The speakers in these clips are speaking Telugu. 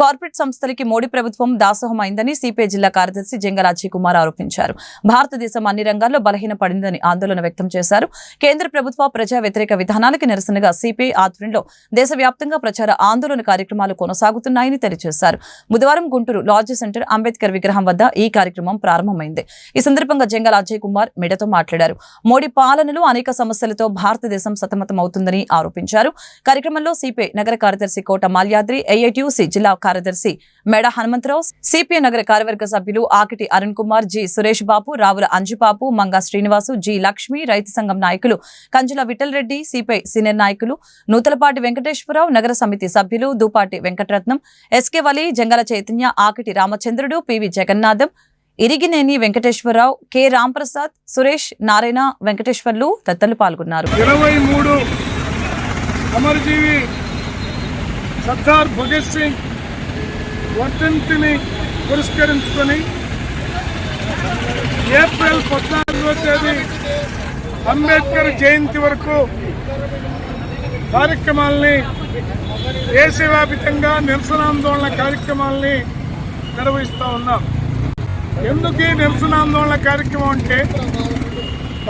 కార్పొరేట్ సంస్థలకి మోడీ ప్రభుత్వం దాసోహం అయిందని సిపిఐ జిల్లా కార్యదర్శి జంగ కుమార్ ఆరోపించారు. భారతదేశం అన్ని రంగాల్లో బలహీన పడిందని ఆందోళన వ్యక్తం చేశారు. కేంద్ర ప్రభుత్వ ప్రజా వ్యతిరేక విధానాలకు నిరసనగా సిపిఐ ఆధ్వర్యంలో దేశవ్యాప్తంగా ప్రచార ఆందోళన కార్యక్రమాలు కొనసాగుతున్నాయని తెలియజేశారు. బుధవారం గుంటూరు లాడ్జ్ సెంటర్ అంబేద్కర్ విగ్రహం వద్ద ఈ కార్యక్రమం ప్రారంభమైంది. ఈ సందర్భంగా జంగ అజయ్ కుమార్ మీడియాతో మాట్లాడారు. మోడీ పాలనలో అనేక సమస్యలతో భారతదేశం సతమతమవుతుందని ఆరోపించారు. కార్యక్రమంలో సిపిఐ నగర కార్యదర్శి కోట మాల్యాద్రి ఏఐటియుసి జిల్లా కార్యదర్శి మేడ హనుమంతరావు సిపిఐ నగర కార్యవర్గ సభ్యులు ఆకిటి అరుణ్ కుమార్ జి సురేష్ బాబు రావుల అంజుబాబు మంగా శ్రీనివాసు జి లక్ష్మి రైతు సంఘం నాయకులు కంజుల విఠలరెడ్డి సిపిఐ సీనియర్ నాయకులు నూతలపాటి వెంకటేశ్వరరావు నగర సమితి సభ్యులు Dupati Venkataratnam SK Vali Jangala Chaitanya Akiti Ramachandrudu PV Jagannatham Irigineni Venkateswararao K Ramprasad Suresh Narayana Venkateswarlu తదితరులు పాల్గొన్నారు. ఇరవై మూడు అమరజీవి సర్దార్ భగత్ సింగ్ వర్ధంతిని పురస్కరించుకొని ఏప్రిల్ పద్నాలుగో తేదీ అంబేద్కర్ జయంతి వరకు కార్యక్రమాల్ని దేశవ్యాపితంగా నిరసనాందోళన కార్యక్రమాల్ని నిర్వహిస్తూ ఉన్నాం. ఎందుకు ఈ నిరసనాందోళన కార్యక్రమం అంటే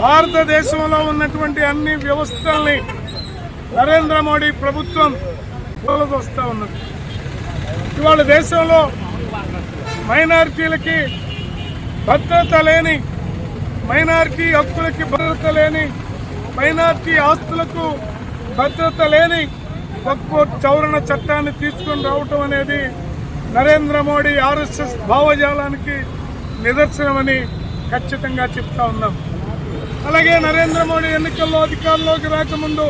భారతదేశంలో ఉన్నటువంటి అన్ని వ్యవస్థల్ని నరేంద్ర మోడీ ప్రభుత్వం వస్తూ ఉన్నది. ఇవాళ దేశంలో మైనారిటీలకి భద్రత లేని మైనారిటీ హక్కులకి భద్రత లేని మైనారిటీ ఆస్తులకు భద్రత లేని ఒక్కో చౌరణ చట్టాన్ని తీసుకొని రావటం అనేది నరేంద్ర మోడీ ఆర్ఎస్ఎస్ భావజాలానికి నిదర్శనమని ఖచ్చితంగా చెప్తా ఉన్నాం. అలాగే నరేంద్ర మోడీ ఎన్నికల్లో అధికారంలోకి రాకముందు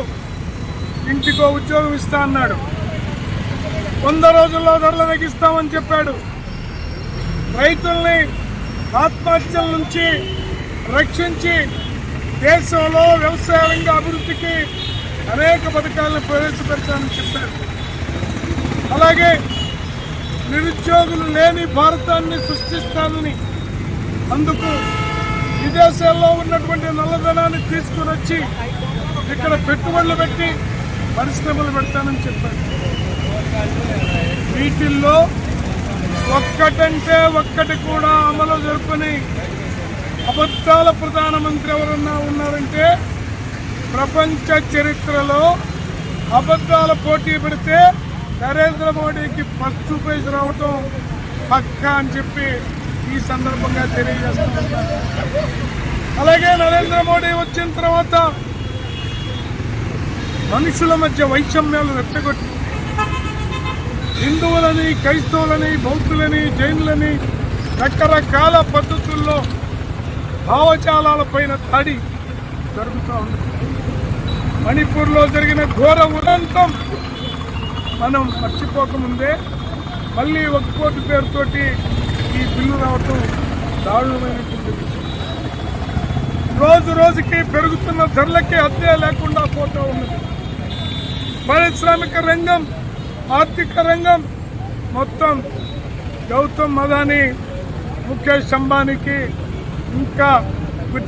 ఇంటికో ఉద్యోగం ఇస్తా అన్నాడు. వంద రోజుల్లో ధరలు తగ్గిస్తామని చెప్పాడు. రైతుల్ని ఆత్మహత్యల నుంచి రక్షించి దేశంలో వ్యవసాయ రంగ అభివృద్ధికి అనేక పథకాలను ప్రవేశపెడతానని చెప్పారు. అలాగే నిరుద్యోగులు లేని భారతాన్ని సృష్టిస్తానని అందుకు విదేశాల్లో ఉన్నటువంటి నల్లధనాన్ని తీసుకుని వచ్చి ఇక్కడ పెట్టుబడులు పెట్టి పరిశ్రమలు పెడతానని చెప్పారు. వీటిల్లో ఒక్కటంటే ఒక్కటి కూడా అమలు జరుపుని అబద్ధాల ప్రధానమంత్రి ఎవరన్నా ఉన్నారంటే ప్రపంచ చరిత్రలో అబద్ధాల పోటీ పెడితే నరేంద్ర మోడీకి ఫస్ట్ ప్రైజ్ రావటం పక్కా అని చెప్పి ఈ సందర్భంగా తెలియజేస్తున్నారు అలాగే నరేంద్ర మోడీ వచ్చిన తర్వాత మనుషుల మధ్య వైషమ్యాలు రెచ్చగొట్టి హిందువులని క్రైస్తవులని బౌద్ధులని జైనులని రకరకాల పద్ధతుల్లో భావజాలాలపైన దాడి జరుగుతూ ఉంది. మణిపూర్లో జరిగిన ఘోర ఉదంతం మనం మర్చిపోకముందే మళ్ళీ ఒక కోటి పేరుతోటి ఈ బిల్లు రావటం దారుణమైనటువంటి రోజు రోజుకి పెరుగుతున్న ధరలకి అద్దె లేకుండా పోతూ ఉన్నది. పారిశ్రామిక రంగం ఆర్థిక రంగం మొత్తం గౌతమ్ అదానీ ముఖేష్ అంబానీకి ఇంకా